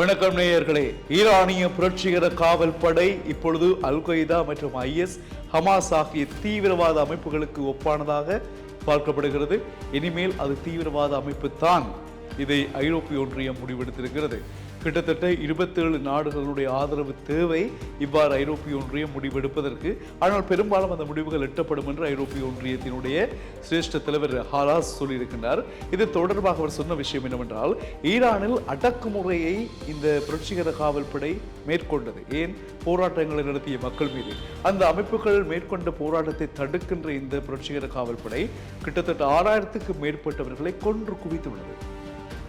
வணக்கம் நேயர்களே. ஈரானிய புரட்சிகர காவல் படை இப்பொழுது அல் கொய்தா மற்றும் ஐஎஸ் ஹமாஸ் ஆகிய தீவிரவாத அமைப்புகளுக்கு ஒப்பானதாக பார்க்கப்படுகிறது. இனிமேல் அது தீவிரவாத அமைப்பு தான் இதை ஐரோப்பிய ஒன்றியம் முடிவெடுத்திருக்கிறது. கிட்டத்தட்ட இருபத்தேழு நாடுகளுடைய ஆதரவு தேவை இவ்வாறு ஐரோப்பிய ஒன்றியம் முடிவெடுப்பதற்கு. ஆனால் பெரும்பாலும் அந்த முடிவுகள் எட்டப்படும் என்று ஐரோப்பிய ஒன்றியத்தினுடைய சிரேஷ்ட தலைவர் ஹாராஸ் சொல்லியிருக்கின்றார். இது தொடர்பாக அவர் சொன்ன விஷயம் என்னவென்றால் ஈரானில் அடக்குமுறையை இந்த புரட்சிகர காவல்படை மேற்கொண்டது. ஏன்? போராட்டங்களை நடத்திய மக்கள் மீது. அந்த அமைப்புகள் மேற்கொண்ட போராட்டத்தை தடுக்கின்ற இந்த புரட்சிகர காவல்படை கிட்டத்தட்ட ஆறாயிரத்துக்கு மேற்பட்டவர்களை கொன்று குவித்துள்ளது.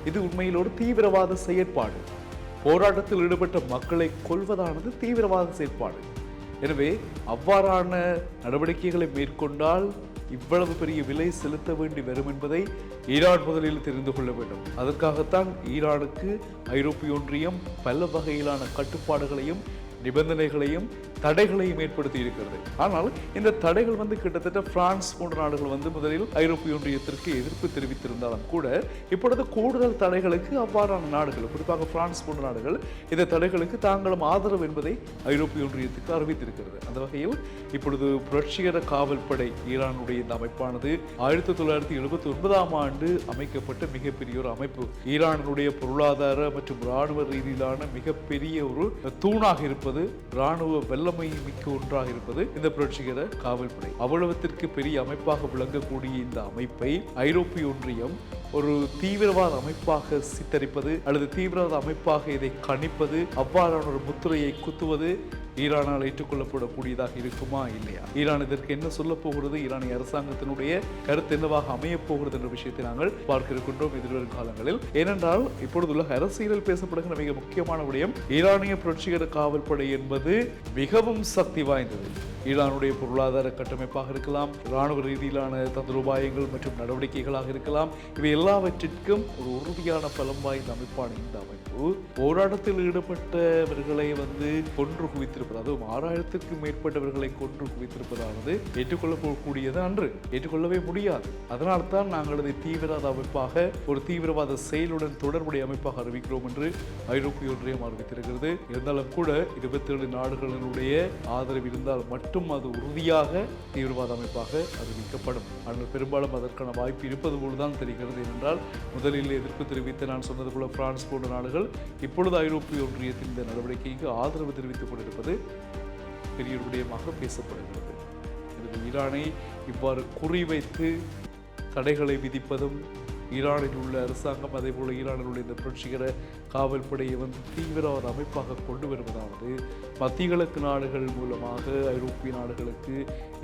இது உண்மையில் ஒரு தீவிரவாத செயற்பாடு. போராட்டத்தில் ஈடுபட்ட மக்களை கொல்வதானது தீவிரவாத செயற்பாடு. எனவே அவ்வாறான நடவடிக்கைகளை மேற்கொண்டால் இவ்வளவு பெரிய விலை செலுத்த வேண்டி வரும் என்பதை ஈரான் முதலில் தெரிந்து கொள்ள வேண்டும். அதற்காகத்தான் ஈரானுக்கு ஐரோப்பிய ஒன்றியம் பல வகையிலான கட்டுப்பாடுகளையும் நிபந்தனைகளையும் தடைகளையும் ஏற்படுத்தி இருக்கிறது. ஆனால் இந்த தடைகள் வந்து கிட்டத்தட்ட பிரான்ஸ் போன்ற நாடுகள் வந்து முதலில் ஐரோப்பிய ஒன்றியத்திற்கு எதிர்ப்பு தெரிவித்திருந்தாலும் கூட இப்பொழுது கூடுதல் தடைகளுக்கு அவ்வாறான நாடுகள் குறிப்பாக பிரான்ஸ் போன்ற நாடுகள் இந்த தடைகளுக்கு தாங்களும் ஆதரவு என்பதை ஐரோப்பிய ஒன்றியத்துக்கு அறிவித்திருக்கிறது. அந்த வகையில் இப்பொழுது புரட்சிகர காவல் படை ஈரானுடைய இந்த அமைப்பானது ஆயிரத்தி தொள்ளாயிரத்தி எழுபத்தி ஒன்பதாம் ஆண்டு அமைக்கப்பட்ட மிகப்பெரிய ஒரு அமைப்பு. ஈரானுடைய பொருளாதார மற்றும் இராணுவ ரீதியிலான மிகப்பெரிய ஒரு தூணாக இருப்பது இராணுவ வல்லமை மிக்க ஒன்றாக இருப்பது இந்த புரட்சிகர காவல்படை. அவ்வளவத்திற்கு பெரிய அமைப்பாக விளங்கக்கூடிய இந்த அமைப்பை ஐரோப்பிய ஒன்றியம் ஒரு தீவிரவாத அமைப்பாக சித்தரிப்பது அல்லது தீவிரவாத அமைப்பாக இதை கணிப்பது அவ்வாறான ஒரு முத்திரையை குத்துவது ஈரானால் ஏற்றுக்கொள்ளப்படக்கூடியதாக இருக்குமா இல்லையா? ஈரான் இதற்கு என்ன சொல்ல போகிறது? ஈரானிய அரசாங்கத்தினுடைய கருத்து என்னவாக அமைய போகிறது என்ற விஷயத்தை நாங்கள் பார்க்க இருக்கின்றோம் எதிர்வரும் காலங்களில். ஏனென்றால் இப்பொழுதுள்ள அரசியலில் பேசப்படுகிற மிக முக்கியமான விடயம் ஈரானிய புரட்சிகர காவல் படை என்பது மிகவும் சக்தி வாய்ந்தது. ஈரானுடைய பொருளாதார கட்டமைப்பாக இருக்கலாம் இராணுவ ரீதியிலான தந்திரோபாயங்கள் மற்றும் நடவடிக்கைகளாக இருக்கலாம் இவை எல்லாவற்றிற்கும் ஒரு உறுதியான பலம் வாய்ந்த அமைப்பான இந்த அமைப்பு. போராட்டத்தில் ஈடுபட்டவர்களை வந்து கொன்று குவித்திருப்பது அதுவும் ஆறாயிரத்திற்கும் மேற்பட்டவர்களை கொன்று குவித்திருப்பதானது ஏற்றுக்கொள்ளக்கூடியது அன்று. ஏற்றுக்கொள்ளவே முடியாது. அதனால் தான் நாங்கள் அதை தீவிரவாத அமைப்பாக ஒரு தீவிரவாத செயலுடன் தொடர்புடைய அமைப்பாக அறிவிக்கிறோம் என்று ஐரோப்பிய ஒன்றியம் அறிவித்திருக்கிறது. இருந்தாலும் கூட இருபத்தி ஏழு நாடுகளினுடைய ஆதரவு இருந்தால் மட்டும் அது உறுதியாக தீவிரவாத அமைப்பாக அறிவிக்கப்படும். ஆனால் பெரும்பாலும் அதற்கான வாய்ப்பு இருப்பது போலதான் தெரிகிறது. என்றால் முதலில் எதிர்ப்பு தெரிவித்து நான் சொன்னது போல பிரான்ஸ் போன்ற நாடுகள் இப்பொழுது ஐரோப்பிய ஒன்றியத்தின் இந்த நடவடிக்கைக்கு ஆதரவு தெரிவித்துக் கொண்டிருப்பது பெரிய ஒரு விடயமாக பேசப்படுகிறது. எனவே ஈரானை இவ்வாறு குறிவைத்து தடைகளை விதிப்பதும் ஈரானில் உள்ள அரசாங்கம் அதே போல் ஈரானில் உள்ள இந்த புரட்சிகர காவல்படையை வந்து தீவிரவாத அமைப்பாக கொண்டு வருவதாவது மத்திய கிழக்கு நாடுகள் மூலமாக ஐரோப்பிய நாடுகளுக்கு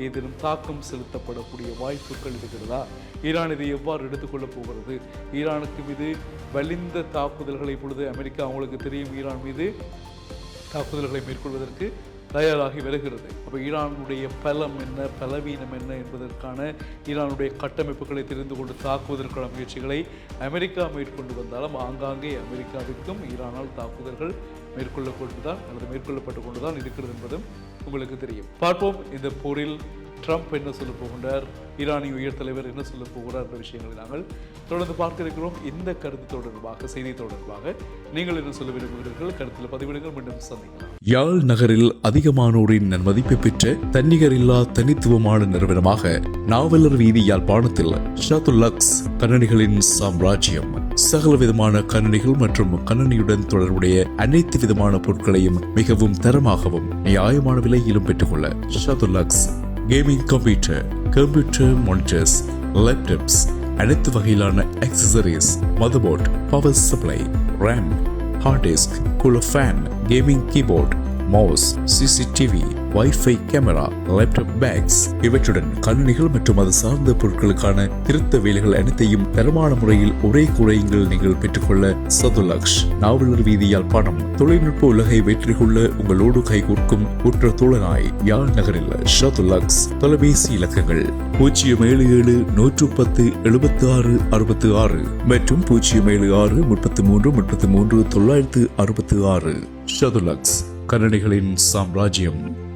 ஏதேனும் தாக்கம் செலுத்தப்படக்கூடிய வாய்ப்புகள் இருக்கிறதா? ஈரான் இதை எவ்வாறு எடுத்துக்கொள்ளப் போகிறது? ஈரானுக்கு மீது வலிந்த தாக்குதல்களை இப்பொழுது அமெரிக்கா அவங்களுக்கு தெரியும் ஈரான் மீது தாக்குதல்களை மேற்கொள்வதற்கு தயாராகி வருகிறது. அப்போ ஈரானுடைய பலம் என்ன பலவீனம் என்ன என்பதற்கான ஈரானுடைய கட்டமைப்புகளை தெரிந்து கொண்டு தாக்குவதற்கான முயற்சிகளை அமெரிக்கா மேற்கொண்டு வந்தாலும் ஆங்காங்கே அமெரிக்காவிற்கும் ஈரானால் தாக்குதல்கள் மேற்கொள்ளக்கொண்டுதான் அல்லது மேற்கொள்ளப்பட்டு கொண்டுதான் இருக்கிறது என்பதும் உங்களுக்கு தெரியும். பார்ப்போம். இந்த போரில் ட்ரம்ப் என்ன சொல்ல போகின்றார்? ஈரானிய உயர் தலைவர் என்ன சொல்ல போகிறார் என்ற விஷயங்களை நாங்கள் தொடர்ந்து பார்க்க இருக்கிறோம் இந்த கருத்து தொடர்பாக செய்தி தொடர்பாக நீங்கள் என்ன சொல்ல விரும்புகிறீர்கள்? கருத்தில் பதிவிடுங்கள். மீண்டும் சந்திக்கலாம். யாழ் நகரில் அதிகமானோரின் நன்மதிப்பை பெற்ற தன்னிகரில்லா தனித்துவமான நிறுவனமாக நாவலர் வீதி யாழ்ப்பாணத்தில் ஷாத்துல்லக்ஸ் கணனிகளின் சாம்ராஜ்யம். சகல விதமான கணனிகள் மற்றும் கணனியுடன் தொடர்புடைய அனைத்து விதமான பொருட்களையும் மிகவும் தரமாகவும் நியாயமான விலையிலும் பெற்றுக்கொள்ள ஷாத்துல்லக்ஸ் gaming computer computer monitors laptops அனைத்து வகையிலான accessories motherboard power supply RAM hard disk cooler fan gaming keyboard mouse CCTV WiFi camera laptop bags இவற்றுடன் கணினிகள் மற்றும் அது சார்ந்த பொருட்களுக்கான திருத்த வேலைகள் அனைத்தையும் தரமான முறையில் ஒரே குறையங்கள் நீங்கள் பெற்றுக்கொள்ள சதுலக்ஷ். நாவலர் வீதியால் பணம் தொழில்நுட்ப உலகை வெற்றி கொள்ள உங்களோடு கைகோர்க்கும் உற்ற தோழனாய் யாழ் நகரில் ஷதுலக்ஸ் தொலைபேசி இலக்கங்கள் பூஜ்ஜியம் ஏழு ஏழு நூற்று பத்து எழுபத்தி ஆறு அறுபத்தி ஆறு மற்றும் பூஜ்ஜியம் ஏழு ஆறு முப்பத்தி மூன்று முப்பத்தி மூன்று தொள்ளாயிரத்து அறுபத்தி ஆறு. ஷதுலக்ஸ் கன்னடிகளின் சாம்ராஜ்யம்.